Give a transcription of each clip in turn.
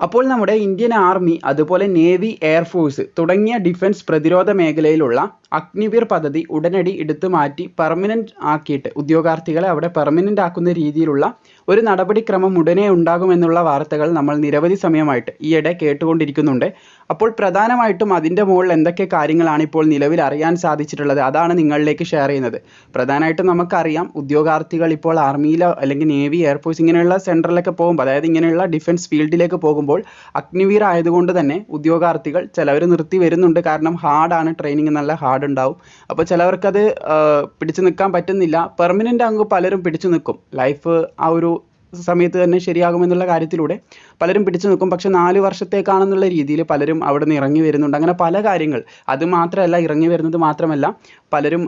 അപ്പോൾ നമ്മുടെ Indian army അതുപോലെ നേവി എയർഫോഴ്സ് തുടങ്ങിയ ഡിഫൻസ് പ്രതിരോധ മേഖലയിലുള്ള അഗ്നിവീർ പദ്ധതി ഉടനടി എടുത്തു മാറ്റി പെർമനന്റ് ആക്കിയിട്ട് ഉദ്യോഗാർത്ഥികളെ അവിടെ പെർമനന്റ് ആക്കുന്ന രീതിയിലുള്ള ഒരു നടപടിക്രമം ഉടനെ ഉണ്ടാകുമെന്നുള്ള വാർത്തകൾ നമ്മൾ നിരവധി സമയമായിട്ട് ഈയിടെ കേട്ടുകൊണ്ടിരിക്കുന്നുണ്ട്. അപ്പോൾ പ്രധാനമായിട്ടും അതിന്റെ മുകളിൽ എന്തൊക്കെ കാര്യങ്ങളാണ് ഇപ്പോൾ നിലവിൽ അറിയാൻ സാധിച്ചിട്ടുള്ളത് അതാണ് നിങ്ങളിലേക്ക് ഷെയർ ചെയ്യുന്നത്. പ്രധാനമായിട്ടും നമുക്കറിയാം ഉദ്യോഗാർത്ഥികൾ ഇപ്പോൾ ആർമിയിലോ അല്ലെങ്കിൽ നേവി എയർഫോഴ്സ് ഇങ്ങനെയുള്ള സെന്ററിലൊക്കെ പോകുമ്പോൾ അതായത് ഇങ്ങനെയുള്ള ഡിഫൻസ് ഫീൽഡിലേക്ക് പോകുമ്പോൾ അഗ്നിവീർ ആയതുകൊണ്ട് തന്നെ ഉദ്യോഗാർത്ഥികൾ ചിലവർ നിർത്തി വരുന്നുണ്ട്. കാരണം ഹാർഡാണ് ട്രെയിനിങ് നല്ല ഹാർഡ് ഉണ്ടാവും അപ്പോൾ ചിലവർക്കത് പിടിച്ചു നിൽക്കാൻ പറ്റുന്നില്ല. പെർമനന്റ് അങ്ങ് പലരും പിടിച്ചു നിൽക്കും. ലൈഫ് ആ ഒരു സമയത്ത് തന്നെ ശരിയാകുമെന്നുള്ള കാര്യത്തിലൂടെ പലരും പിടിച്ചു നിൽക്കും. പക്ഷെ നാല് വർഷത്തേക്കാണെന്നുള്ള രീതിയിൽ പലരും അവിടെ നിന്ന് ഇറങ്ങി വരുന്നുണ്ട്. അങ്ങനെ പല കാര്യങ്ങൾ. അത് മാത്രമല്ല ഇറങ്ങി വരുന്നത് മാത്രമല്ല പലരും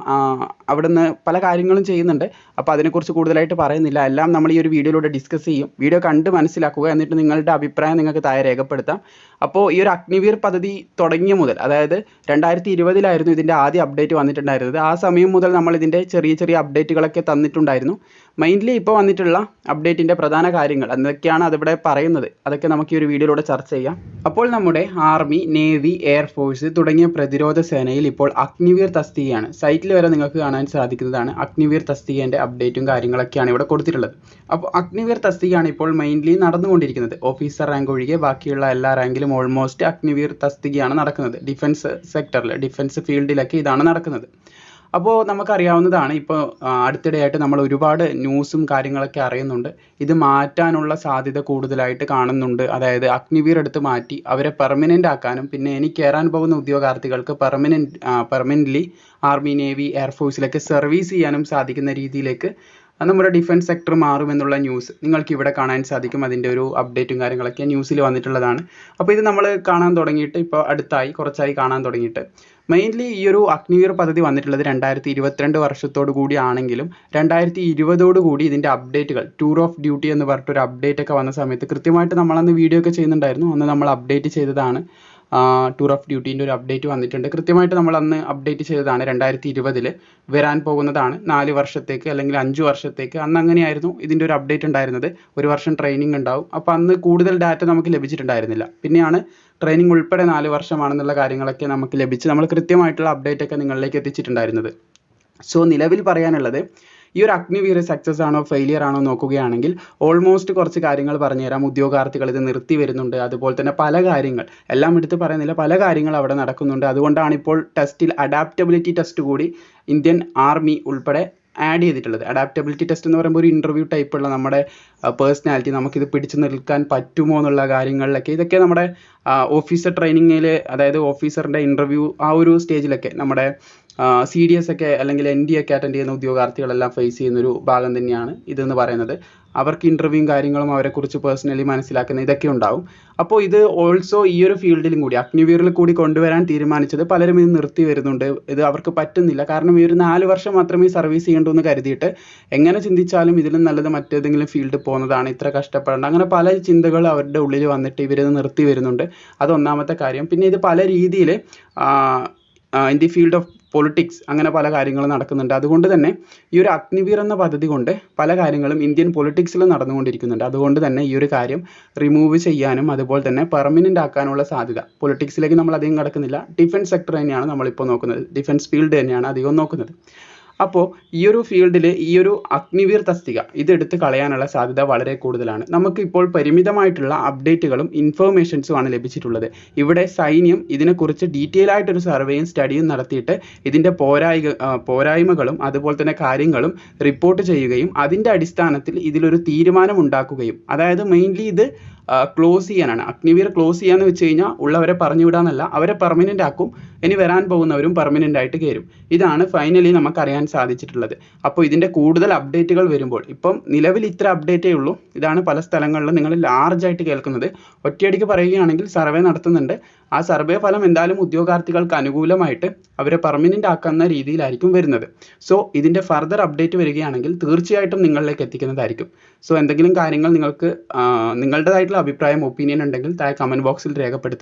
അവിടെ നിന്ന് പല കാര്യങ്ങളും ചെയ്യുന്നുണ്ട്. അപ്പോൾ അതിനെക്കുറിച്ച് കൂടുതലായിട്ട് പറയുന്നില്ല. എല്ലാം നമ്മൾ ഈ ഒരു വീഡിയോയിലൂടെ ഡിസ്കസ് ചെയ്യും. വീഡിയോ കണ്ട് മനസ്സിലാക്കുക എന്നിട്ട് നിങ്ങളുടെ അഭിപ്രായം നിങ്ങൾക്ക് താഴെ രേഖപ്പെടുത്താം. അപ്പോൾ ഈ ഒരു അഗ്നിവീർ പദ്ധതി തുടങ്ങിയ മുതൽ അതായത് രണ്ടായിരത്തി ഇരുപതിലായിരുന്നു ഇതിന്റെ ആദ്യ അപ്ഡേറ്റ് വന്നിട്ടുണ്ടായിരുന്നത്. ആ സമയം മുതൽ നമ്മൾ ഇതിന്റെ ചെറിയ ചെറിയ അപ്ഡേറ്റുകളൊക്കെ തന്നിട്ടുണ്ടായിരുന്നു. മെയിൻലി ഇപ്പോൾ വന്നിട്ടുള്ള അപ്ഡേറ്റിന്റെ പ്രധാന കാര്യങ്ങൾ എന്തൊക്കെയാണ് അതിവിടെ പറയുന്നത്? അതൊക്കെ നമുക്ക് ഈ ഒരു വീഡിയോയിലൂടെ ചർച്ച ചെയ്യാം. അപ്പോൾ നമ്മുടെ ആർമി നേവി എയർഫോഴ്സ് തുടങ്ങിയ പ്രതിരോധ സേനയിൽ ഇപ്പോൾ അഗ്നിവീർ തസ്തികയാണ്. സൈറ്റിൽ വരെ നിങ്ങൾക്ക് കാണാൻ സാധിക്കുന്നതാണ് അഗ്നിവീർ തസ്തികേന്റെ അപ്ഡേറ്റും കാര്യങ്ങളൊക്കെയാണ് ഇവിടെ കൊടുത്തിട്ടുള്ളത്. അപ്പോൾ അഗ്നിവീർ തസ്തികയാണ് ഇപ്പോൾ മെയിൻലി നടന്നുകൊണ്ടിരിക്കുന്നത്. ഓഫീസർ റാങ്ക് ഒഴികെ ബാക്കിയുള്ള എല്ലാ റാങ്കിലും ഓൾമോസ്റ്റ് അഗ്നിവീർ തസ്തികയാണ് നടക്കുന്നത്. ഡിഫൻസ് സെക്ടറിൽ ഡിഫൻസ് ഫീൽഡിലൊക്കെ ഇതാണ് നടക്കുന്നത്. അപ്പോൾ നമുക്കറിയാവുന്നതാണ് ഇപ്പോൾ അടുത്തിടെയായിട്ട് നമ്മൾ ഒരുപാട് ന്യൂസും കാര്യങ്ങളൊക്കെ അറിയുന്നുണ്ട്. ഇത് മാറ്റാനുള്ള സാധ്യത കൂടുതലായിട്ട് കാണുന്നുണ്ട്. അതായത് അഗ്നിവീർ എടുത്ത് മാറ്റി അവരെ പെർമനന്റ് ആക്കാനും പിന്നെ ഇനി കയറാൻ പോകുന്ന ഉദ്യോഗാർത്ഥികൾക്ക് പെർമനന്റ് പെർമനന്റ്ലി ആർമി നേവി എയർഫോഴ്സിലൊക്കെ സർവീസ് ചെയ്യാനും സാധിക്കുന്ന രീതിയിലേക്ക് നമ്മുടെ ഡിഫൻസ് സെക്ടർ മാറുമെന്നുള്ള ന്യൂസ് നിങ്ങൾക്ക് ഇവിടെ കാണാൻ സാധിക്കും. അതിന്റെ ഒരു അപ്ഡേറ്റും കാര്യങ്ങളൊക്കെ ന്യൂസിൽ വന്നിട്ടുള്ളതാണ്. അപ്പോൾ ഇത് നമ്മൾ കാണാൻ തുടങ്ങിയിട്ട് ഇപ്പോൾ അടുത്തായി കുറച്ചായി കാണാൻ തുടങ്ങിയിട്ട്. മെയിൻലി ഈ ഒരു അഗ്നിവീർ പദ്ധതി വന്നിട്ടുള്ളത് രണ്ടായിരത്തി ഇരുപത്തിരണ്ട് വർഷത്തോടു കൂടി ആണെങ്കിലും രണ്ടായിരത്തി ഇരുപതോട് കൂടി ഇതിന്റെ അപ്ഡേറ്റുകൾ ടൂർ ഓഫ് ഡ്യൂട്ടി എന്ന് പറഞ്ഞിട്ട് ഒരു അപ്ഡേറ്റ് ഒക്കെ വന്ന സമയത്ത് കൃത്യമായിട്ട് നമ്മളന്ന് വീഡിയോ ഒക്കെ ചെയ്യുന്നുണ്ടായിരുന്നു. അന്ന് നമ്മൾ അപ്ഡേറ്റ് ചെയ്തതാണ്. ടൂർ ഓഫ് ഡ്യൂട്ടീന്റെ ഒരു അപ്ഡേറ്റ് വന്നിട്ടുണ്ട്. കൃത്യമായിട്ട് നമ്മൾ അന്ന് അപ്ഡേറ്റ് ചെയ്തതാണ് രണ്ടായിരത്തി ഇരുപതിൽ വരാൻ പോകുന്നതാണ് നാല് വർഷത്തേക്ക് അല്ലെങ്കിൽ അഞ്ച് വർഷത്തേക്ക്. അന്ന് അങ്ങനെയായിരുന്നു ഇതിന്റെ ഒരു അപ്ഡേറ്റ് ഉണ്ടായിരുന്നത്. ഒരു വർഷം ട്രെയിനിങ് ഉണ്ടാവും. അപ്പോൾ അന്ന് കൂടുതൽ ഡാറ്റ നമുക്ക് ലഭിച്ചിട്ടുണ്ടായിരുന്നില്ല. പിന്നെയാണ് ട്രെയിനിങ് ഉൾപ്പെടെ നാല് വർഷമാണെന്നുള്ള കാര്യങ്ങളൊക്കെ നമുക്ക് ലഭിച്ച് നമ്മൾ കൃത്യമായിട്ടുള്ള അപ്ഡേറ്റ് ഒക്കെ നിങ്ങളിലേക്ക് എത്തിച്ചിട്ടുണ്ടായിരുന്നത്. സോ നിലവിൽ പറയാനുള്ളത് ഈ ഒരു അഗ്നിവീർ സക്സസ് ആണോ ഫെയിലിയർ ആണോ നോക്കുകയാണെങ്കിൽ ഓൾമോസ്റ്റ് കുറച്ച് കാര്യങ്ങൾ പറഞ്ഞുതരാം ഉദ്യോഗാർത്ഥികൾ ഇത് നിർത്തി വരുന്നുണ്ട്. അതുപോലെ തന്നെ പല കാര്യങ്ങൾ. എല്ലാം എടുത്ത് പറയുന്നില്ല. പല കാര്യങ്ങൾ അവിടെ നടക്കുന്നുണ്ട്. അതുകൊണ്ടാണ് ഇപ്പോൾ ടെസ്റ്റിൽ അഡാപ്റ്റബിലിറ്റി ടെസ്റ്റ് കൂടി ഇന്ത്യൻ ആർമി ഉൾപ്പെടെ ആഡ് ചെയ്തിട്ടുള്ളത്. അഡാപ്റ്റബിലിറ്റി ടെസ്റ്റ് എന്ന് പറയുമ്പോൾ ഒരു ഇന്റർവ്യൂ ടൈപ്പുള്ള നമ്മുടെ പേഴ്സണാലിറ്റി നമുക്കിത് പിടിച്ചു നിൽക്കാൻ പറ്റുമോ എന്നുള്ള കാര്യങ്ങളിലൊക്കെ ഇതൊക്കെ നമ്മുടെ ഓഫീസർ ട്രെയിനിങ്ങിൽ അതായത് ഓഫീസറിന്റെ ഇന്റർവ്യൂ ആ ഒരു സ്റ്റേജിലൊക്കെ നമ്മുടെ സി ഡി എസ് ഒക്കെ അല്ലെങ്കിൽ എൻ ഡി ഒക്കെ അറ്റൻഡ് ചെയ്യുന്ന ഉദ്യോഗാർത്ഥികളെല്ലാം ഫേസ് ചെയ്യുന്ന ഒരു ഭാഗം തന്നെയാണ് ഇതെന്ന് പറയുന്നത്. അവർക്ക് ഇന്റർവ്യൂവും കാര്യങ്ങളും അവരെക്കുറിച്ച് പേഴ്സണലി മനസ്സിലാക്കുന്ന ഇതൊക്കെ ഉണ്ടാവും. അപ്പോൾ ഇത് ഓൾസോ ഈ ഒരു ഫീൽഡിലും കൂടി അഗ്നിവീറിൽ കൂടി കൊണ്ടുവരാൻ തീരുമാനിച്ചത് പലരും ഇത് നിർത്തി വരുന്നുണ്ട്. ഇത് അവർക്ക് പറ്റുന്നില്ല. കാരണം ഈ ഒരു നാല് വർഷം മാത്രമേ സർവീസ് ചെയ്യേണ്ടൂ എന്ന് കരുതിയിട്ട് എങ്ങനെ ചിന്തിച്ചാലും ഇതിലും നല്ലത് മറ്റേതെങ്കിലും ഫീൽഡ് പോകുന്നതാണ്. ഇത്ര കഷ്ടപ്പെടേണ്ട. അങ്ങനെ പല ചിന്തകൾ അവരുടെ ഉള്ളിൽ വന്നിട്ട് ഇവരിത് നിർത്തി വരുന്നുണ്ട്. അത് ഒന്നാമത്തെ കാര്യം. പിന്നെ ഇത് പല രീതിയിൽ in the field of politics അങ്ങനെ പല കാര്യങ്ങളും നടക്കുന്നുണ്ട്. അതുകൊണ്ട് തന്നെ ഈ ഒരു അഗ്നിവീർ എന്ന പദ്ധതി കൊണ്ട് പല കാര്യങ്ങളും ഇന്ത്യൻ പൊളിറ്റിക്സിൽ നടന്നുകൊണ്ടിരിക്കുന്നുണ്ട്. അതുകൊണ്ട് തന്നെ ഈ ഒരു കാര്യം റിമൂവ് ചെയ്യാനും അതുപോലെ തന്നെ പെർമനന്റ് ആക്കാനുള്ള സാധ്യത. പൊളിറ്റിക്സിലേക്ക് നമ്മൾ അധികം കടക്കുന്നില്ല. ഡിഫൻസ് സെക്ടർ തന്നെയാണ് നമ്മളിപ്പോൾ നോക്കുന്നത്. ഡിഫൻസ് ഫീൽഡ് തന്നെയാണ് അധികം നോക്കുന്നത്. അപ്പോൾ ഈ ഒരു ഫീൽഡിൽ ഈ ഒരു അഗ്നിവീർ തസ്തിക ഇത് എടുത്ത് കളയാനുള്ള സാധ്യത വളരെ കൂടുതലാണ്. നമുക്ക് ഇപ്പോൾ പരിമിതമായിട്ടുള്ള അപ്ഡേറ്റുകളും ഇൻഫർമേഷൻസും ആണ് ലഭിച്ചിട്ടുള്ളത്. ഇവിടെ സൈന്യം ഇതിനെക്കുറിച്ച് ഡീറ്റെയിൽ ആയിട്ടൊരു സർവേയും സ്റ്റഡിയും നടത്തിയിട്ട് ഇതിന്റെ പോരായിക പോരായ്മകളും അതുപോലെ തന്നെ കാര്യങ്ങളും റിപ്പോർട്ട് ചെയ്യുകയും അതിന്റെ അടിസ്ഥാനത്തിൽ ഇതിലൊരു തീരുമാനം ഉണ്ടാക്കുകയും അതായത് മെയിൻലി ഇത് ക്ലോസ് ചെയ്യാനാണ്. അഗ്നിവീർ ക്ലോസ് ചെയ്യാന്ന് വെച്ച് കഴിഞ്ഞാൽ ഉള്ളവരെ പറഞ്ഞു വിടാന്നല്ല അവരെ പെർമനന്റ് ആക്കും. ഇനി വരാൻ പോകുന്നവരും പെർമനന്റ് ആയിട്ട് കയറും ഇതാണ് ഫൈനലി നമുക്ക് അറിയാൻ സാധിച്ചിട്ടുള്ളത്. അപ്പോൾ ഇതിന്റെ കൂടുതൽ അപ്ഡേറ്റുകൾ വരുമ്പോൾ ഇപ്പം നിലവിൽ ഇത്ര അപ്ഡേറ്റേ ഉള്ളൂ. ഇതാണ് പല സ്ഥലങ്ങളിലും നിങ്ങൾ ലാർജ് ആയിട്ട് കേൾക്കുന്നത്. ഒറ്റയടിക്ക് പറയുകയാണെങ്കിൽ സർവേ നടത്തുന്നുണ്ട്. ആ സർവേ ഫലം എന്തായാലും ഉദ്യോഗാർത്ഥികൾക്ക് അനുകൂലമായിട്ട് അവരെ പെർമനന്റ് ആക്കുന്ന രീതിയിലായിരിക്കും വരുന്നത്. സോ ഇതിന്റെ ഫർദർ അപ്ഡേറ്റ് വരികയാണെങ്കിൽ തീർച്ചയായിട്ടും നിങ്ങളിലേക്ക് എത്തിക്കുന്നതായിരിക്കും. സോ എന്തെങ്കിലും കാര്യങ്ങൾ നിങ്ങൾക്ക് നിങ്ങളുടേതായിട്ടുള്ള അഭിപ്രായം ഒപ്പീനിയൻ ഉണ്ടെങ്കിൽ താഴെ കമന്റ് ബോക്സിൽ രേഖപ്പെടുത്താം